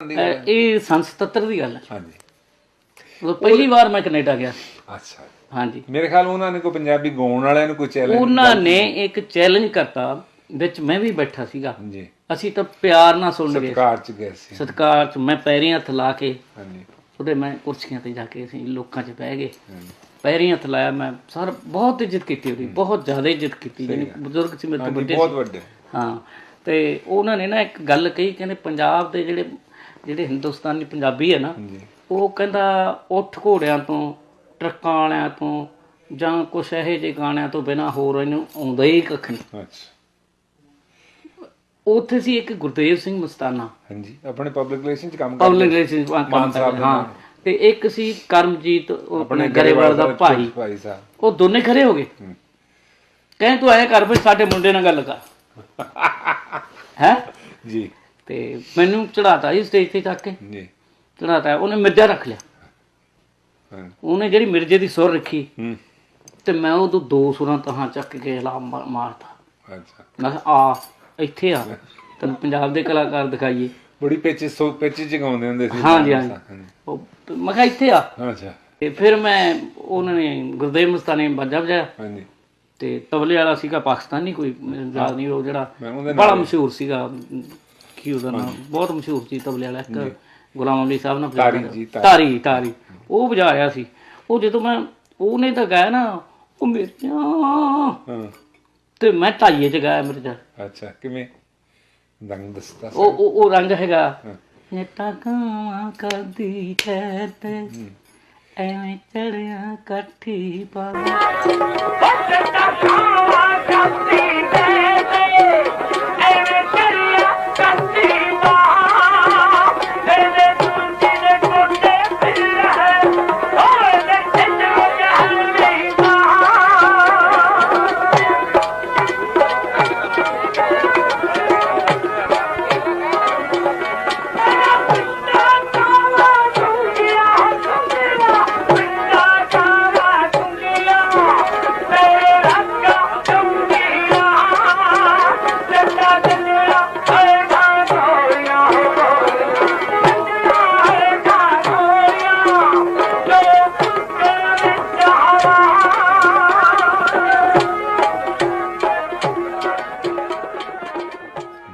ਅਹ ਇਹ ਸੰਨ 77 ਦੀ ਗੱਲ ਹੈ। ਹਾਂਜੀ। ਉਦੋਂ ਪਹਿਲੀ ਵਾਰ ਮੈਂ ਕੈਨੇਡਾ ਗਿਆ। ਅੱਛਾ। ਹਾਂਜੀ। ਮੇਰੇ ਖਿਆਲ ਉਹਨਾਂ ਨੇ ਕੋਈ ਪੰਜਾਬੀ ਗਾਉਣ ਵਾਲਿਆਂ ਨੂੰ ਕੋਈ ਚੈਲੰਜ ਉਹਨਾਂ ਨੇ ਇੱਕ ਚੈਲੰਜ ਕਰਤਾ ਵਿੱਚ ਮੈਂ ਵੀ ਬੈਠਾ ਸੀਗਾ। ਜੀ ਅਸੀਂ ਤਾਂ ਪਿਆਰ ਨਾਲ ਸੁਣ ਲਏ ਕਾਰ ਚ ਗਏ ਸੀ। ਸਤਕਾਰ ਚ ਮੈਂ ਪੈਰੀਂ ਹੱਥ ਲਾ ਕੇ ਹਾਂਜੀ। ਉਹਦੇ ਮੈਂ ਕੁਰਸੀਆਂ ਤੇ ਜਾ ਕੇ ਅਸੀਂ ਲੋਕਾਂ 'ਚ ਬਹਿ ਗਏ। ਹਾਂਜੀ। ਪੈਰੀਂ ਹੱਥ ਲਾਇਆ ਮੈਂ। ਸਰ ਬਹੁਤ ਇੱਜ਼ਤ ਕੀਤੀ ਉਹਦੀ ਬਹੁਤ ਜ਼ਿਆਦਾ ਇੱਜ਼ਤ ਕੀਤੀ ਜਿਹਨੇ। ਬਜ਼ੁਰਗ ਸੀ ਮੇਰੇ ਤੋਂ ਹਾਂਜੀ ਵੱਡੇ ਬਹੁਤ ਵੱਡੇ। ਹਾਂ। ਤੇ ਉਹਨਾਂ ਨੇ ਨਾ ਇੱਕ ਗੱਲ ਕਹੀ ਕਹਿੰਦੇ ਪੰਜਾਬ ਦੇ ਜਿਹੜੇ ਜਿਹੜੇ ਹਿੰਦੁਸਤਾਨੀ ਪੰਜਾਬੀ ਹੈ ਨਾ ਉਹ ਕਹਿੰਦਾ ਉੱਠ ਘੋੜਿਆਂ ਤੋਂ ਟਰੱਕਾਂ ਵਾਲਿਆਂ ਤੋਂ ਜਾਂ ਕੁਛ ਇਹੋ ਜਿਹੇ ਗਾਣਿਆਂ ਤੋਂ ਬਿਨਾ ਹੋਰ ਇਹਨੂੰ ਆਉਂਦਾ ਹੀ ਕੱਖ ਨਹੀਂ। ਅੱਛਾ। ਉੱਥੇ ਸੀ ਇੱਕ ਗੁਰਦੇਵ ਸਿੰਘ ਮਸਤਾਨਾ। ਹਾਂਜੀ ਆਪਣੇ ਪਬਲਿਕ ਰਿਲੇਸ਼ਨ ਚ ਕੰਮ ਕਰਦੇ ਪਬਲਿਕ ਰਿਲੇਸ਼ਨ ਕੰਮ ਮਾਨ ਸਾਹਿਬ ਕਰਦਾ ਹਾਂ। ਤੇ ਇੱਕ ਸੀ ਕਰਮਜੀਤ ਆਪਣੇ ਗਰੇਵਾਲ ਦਾ ਭਾਈ। ਭਾਈ ਸਾਹਿਬ। ਉਹ ਦੋਨੇ ਖੜੇ ਹੋ ਗਏ। ਕਹਿੰਦੇ ਤੂੰ ਆਇਆ ਕਰ ਵੀ ਸਾਡੇ ਮੁੰਡੇ ਨਾਲ ਗੱਲ ਕਰ। ਹੈ? ਜੀ। ਤੇ ਮੈਨੂੰ ਚੜਾਤਾ ਜੀ ਸਟੇਜ ਤੇ ਚੱਕ ਕੇ। ਜੀ। ਚੜਾਤਾ ਉਹਨੇ ਮਿਰਜ਼ਾ ਰੱਖ ਲਿਆ। ਹਾਂ। ਉਹਨੇ ਜਿਹੜੀ ਮਿਰਜ਼ੇ ਦੀ ਸੁਰ ਰੱਖੀ ਹੂੰ। ਤੇ ਮੈਂ ਉਦੋਂ ਦੋ ਸੁਰਾਂ ਤਹਾਂ ਚੱਕ ਕੇ ਲਾ ਮਾਰਤਾ। ਅੱਛਾ। ਮੈਂ ਕਿਹਾ ਆ ਇੱਥੇ ਆ। ਤੈਨੂੰ ਪੰਜਾਬ ਦੇ ਕਲਾਕਾਰ ਦਿਖਾਈਏ। ਬੜੀ ਪਿੱਚ ਸੋ ਪਿੱਚ ਚ ਗਾਉਂਦੇ ਹੁੰਦੇ ਸੀ। ਹਾਂਜੀ ਹਾਂਜੀ। ਉਹ ਮੈਂ ਕਿਹਾ ਇੱਥੇ ਆ। ਅੱਛਾ। ਤੇ ਫਿਰ ਮੈਂ ਉਹਨਾਂ ਨੇ ਗੁਰਦੇਵ ਮਸਤਾਨੀ ਬਾਜਾ ਵਜਾਇਆ। ਹਾਂਜੀ ਤੇ ਤਬਲੇ ਵਾਲਾ ਸੀਗਾ ਪਾਕਿਸਤਾਨੀ ਕੋਈ ਮੈਨੂੰ ਯਾਦ ਨਹੀਂ ਉਹ ਜਿਹੜਾ ਮੈਂ ਉਹਦੇ ਬੜਾ ਮਸ਼ਹੂਰ ਸੀਗਾ। ਕੀ ਉਹਦਾ ਨਾਮ। ਬਹੁਤ ਮਸ਼ਹੂਰ ਸੀ ਤਬਲੇ ਵਾਲਾ ਇੱਕ ਗੁਲਾਮ ਅਲੀ ਸਾਹਿਬ ਨਾਲ ਤਾਰੀ। ਜੀ, ਤਾਰੀ। ਤਾਰੀ ਉਹ ਵਜਾ ਰਿਹਾ ਸੀ। ਉਹ ਜਦੋਂ ਮੈਂ ਉਹਨੇ ਤਾਂ ਗਾਇਆ ਨਾ ਉਹ ਮਿਰਚਾਂ ਹਾਂ। ਤੇ ਮੈਂ ਢਾਈਏ ਚ ਗਾਇਆ ਮਿਰਚਾਂ ਅੱਛਾ ਕਿਵੇਂ? ਦੰਗ ਦਸਤਾ ਉਹ ਉਹ ਉਹ ਰੰਗ ਹੈਗਾ। ਇਹ ਟਾਕਾਂ ਕਰਦੀ ਹੈ। ਤੇ ਐਵੇਂ ਚੜਿਆ ਕਾਠੀ ਪਾਵਾ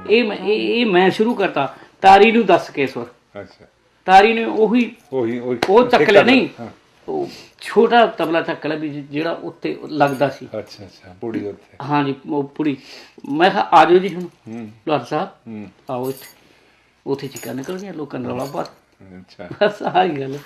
ਇਹ ਮੈਂ ਇਹ ਇਹ ਮੈਂ ਸ਼ੁਰੂ ਕਰਤਾ। ਤਾਰੀ ਨੂੰ ਦੱਸ ਕੇ ਸੁਰ ਅੱਛਾ। ਤਾਰੀ ਨੇ ਉਹੀ ਉਹੀ ਉਹੀ ਉਹ ਚੱਕ ਲਿਆ। ਨਹੀਂ ਹਾਂ। ਉਹ ਛੋਟਾ ਤਬਲਾ ਚੱਕ ਲਿਆ ਵੀ ਜਿਹੜਾ ਉੱਤੇ ਲੱਗਦਾ ਸੀ। ਅੱਛਾ ਅੱਛਾ। ਪੂੜੀ ਉੱਥੇ ਹਾਂਜੀ ਉਹ ਪੁੜੀ। ਮੈਂ ਕਿਹਾ ਆ ਜਾਓ ਜੀ ਹੁਣ। ਹੂੰ। ਲੋਹਾਰ ਸਾਹਿਬ। ਹੂੰ। ਆਓ ਇੱਥੇ। ਉੱਥੇ ਚੀਕਾਂ ਨਿਕਲ ਗਈਆਂ ਲੋਕਾਂ ਨੇ ਰੌਲਾ ਪਾ ਅੱਛਾ। ਬਸ ਆਹੀ ਗੱਲ ਹੈ।